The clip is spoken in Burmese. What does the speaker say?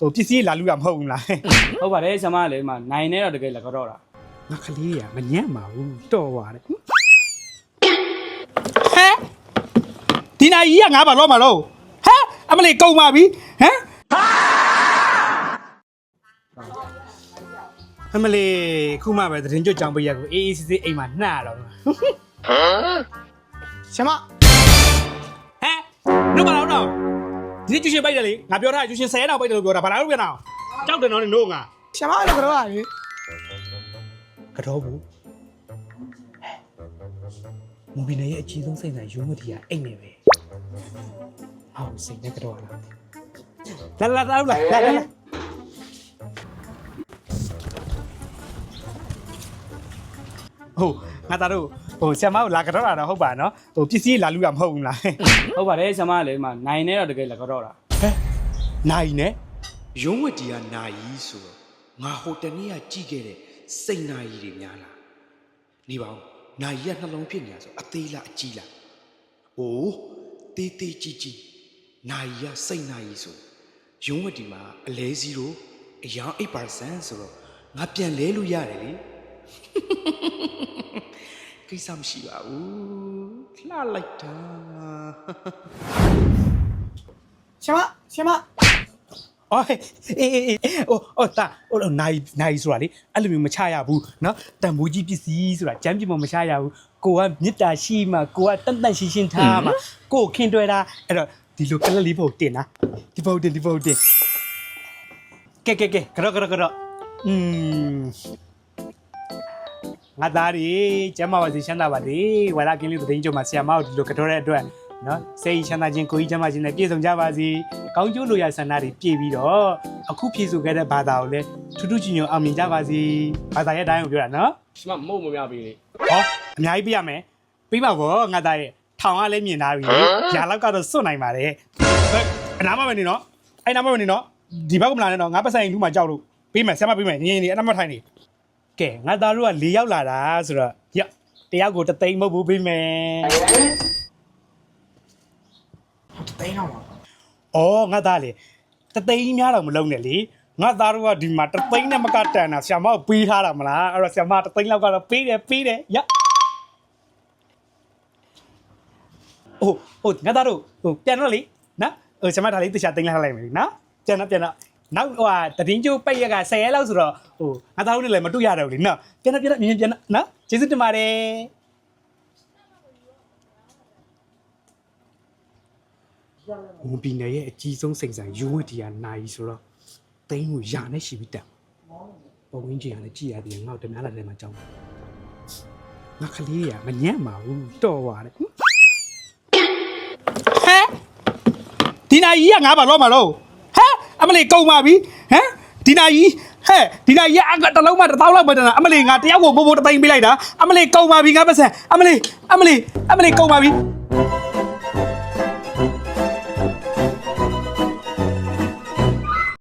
ဟိုပစ္စည်းလာလူရမဟုတ်ဘူးလားဟုတ်ပါတယ်ဆရာမကလည်းဒီမှာနိုင်နေတော့တကယ်လက်ကတော့တာငါကလေးရမညံ့ပါဘူးတော်ပါတယ်ဟမ်ဒီနာကြီးကငါဘာလို့မလို့ဟမ်အမလေးကုန်ပါပြီဟမ်အမလေးခုမှပဲသတင်းကြွကြောင်ပေးရကိုအေးအေးဆေးဆေးအိမ်မှာနှားတော့ဆရာမဟမ် ဒီနေ့ကျူရှင်ပိုက်တယ်လေငါပြောထားကျူရှင်10တောင်ပိုက်တယ်လို့ပြောတာဘာလာလို့ပြန်အောင်ကြောက်တယ်နော်နေတို့ငါဆရာမအဲ့လိုကတော့လေကတော့ဘူးမူဘီနေရဲ့အကြီးဆုံးစိတ်ဆိုင်ရုံးမတီကအိတ်နေပဲဟောစိတ်နဲ့ကတော့လာလာလာလာလာလာလာဟုတ်ငါတို့ ဟိုဆရာမကိုလာကတော့တာတော့ဟုတ်ပါနော်ဟိုပစ္စည်းလာလူရမဟုတ်ဘူးလားဟုတ်ပါတယ်ဆရာမကလည်းဒီမှာနိုင်နေတော့တကယ်လက်ကတော့တာနိုင်နဲ့ရုံးဝတ်တီကနာယီဆိုတော့ငါဟိုတနေ့ကကြည့်ခဲ့တဲ့စိတ်နာယီတွေများလားနေပါဦးနာယီကနှလုံးဖြစ်နေတာဆိုအသေးလားအကြီးလားအိုးတေးသေးကြီးကြီးနာယီကစိတ်နာယီဆိုရုံးဝတ်တီမှာအလဲစီရိုအယောင်8%ဆိုတော့ငါပြန်လဲလို့ရတယ်လေ ကိစ္စမရှိပါဘူးလှလိုက်တာ ဆရာမဆရာမ အော်အေးအေးအေးဟိုဟိုတာဟိုနိုင်နိုင်ဆိုတာလေအဲ့လိုမျိုးမချရဘူးเนาะတန်မိုးကြီးပစ္စည်းဆိုတာကြမ်းပြမမချရဘူးကိုကမေတ္တာရှိမှကိုကတန်တန်ရှင်းရှင်းထားမှကိုကိုခင်တွဲတာအဲ့တော့ဒီလိုကလလေးဖို့တင်นะဒီဖို့တင်ဒီဖို့တင်ကဲကဲကဲကတော့ကတော့ကတော့อืม ငါသားရီကျမ်းမာပါစေချမ်းသာပါစေဝါရကင်းလေးသတင်းကြုံမှာဆရာမတို့ဒီလိုကတော့တဲ့အတွက်နော်စိတ်ချမ်းသာခြင်းကိုယ်ကြီးချမ်းသာခြင်းနဲ့ပြည့်စုံကြပါစေကောင်းကျိုးလိုရာဆန္ဒတွေပြည့်ပြီးတော့အခုဖြည့်ဆိုခဲ့တဲ့ဘာသာကိုလည်းထူးထူးချွန်ချွန်အောင်မြင်ကြပါစေဘာသာရဲ့အတိုင်းကိုပြောတာနော်ရှင်မမဟုတ်မများပြီလေဟောအများကြီးပြရမယ်ပြီးပါဘောငါသားရဲ့ထောင်ကလည်းမြင်သားပြီညာလောက်ကတော့စွတ်နိုင်ပါတယ်ဟဲ့အနားမပဲနေနော်အဲ့နားမပဲနေနော်ဒီဘက်ကမလာနဲ့တော့ငါပတ်ဆိုင်လူမှကြောက်လို့ပြီးမယ်ဆက်မပြီးမယ်ငင်းနေအနားမထိုင်နေ ကဲငါသားတို့က၄ယောက်လာတာဆိုတော့ရတယောက်ကိုတသိန်းမဟုတ်ဘူးပြီးမယ်တသိန်းတော့ပါ။အော်ငါသားလေတသိန်းများတော့မလုံးနဲ့လေ။ငါသားတို့ကဒီမှာတသိန်းနဲ့မကတန်တာဆ iam မကိုပေးထားတာမလား။အဲ့တော့ဆ iam မတသိန်းလောက်ကတော့ပေးတယ်ပေးတယ်။ရ။အိုးဟိုငါသားတို့ဟိုပြန်တော့လေနော်။ဟိုဆ iam မဒါလေးတခြားသိန်းလိုက်လိုက်မယ်နော်။ပြန်တော့ပြန်တော့ နောက်ဟိုဟာတည်င်းကျိုးပိတ်ရက်က10ရက်လောက်ဆိုတော့ဟိုငါသားတို့နဲ့လည်းမတွေ့ရတော့ဘူးလေနော်။ပြန်တော့ပြန်တော့မြင်ပြန်တော့နော်။ကျေးဇူးတင်ပါတယ်။ဝန်ပီနယ်ရဲ့အကြီးဆုံးစိန်ဆိုင်ယူဝတ်တီယာနိုင်ဆိုတော့တိန်းကိုယာနဲ့ရှိပြီးတက်ပုံဝင်းကြီးကလည်းကြည်ရတယ်ငါ့ကိုတများလာတယ်မှာကြောင်းငါကလေးရမညံ့ပါဘူးတော်ပါတယ်ဟမ်ဒီနာကြီးကငါဘာလို့မလို့ဟမ် အမလေးကုန်ပါပြီဟမ်ဒီနာကြီးဟဲ့ဒီနာကြီးအကတလုံးမှတစ်သောင်းလောက်ပဲတနာအမလေးငါတယောက်ကိုပို့ပို့တသိန်းပေးလိုက်တာအမလေးကုန်ပါပြီငါပတ်စံအမလေးအမလေးအမလေးကုန်ပါပြီ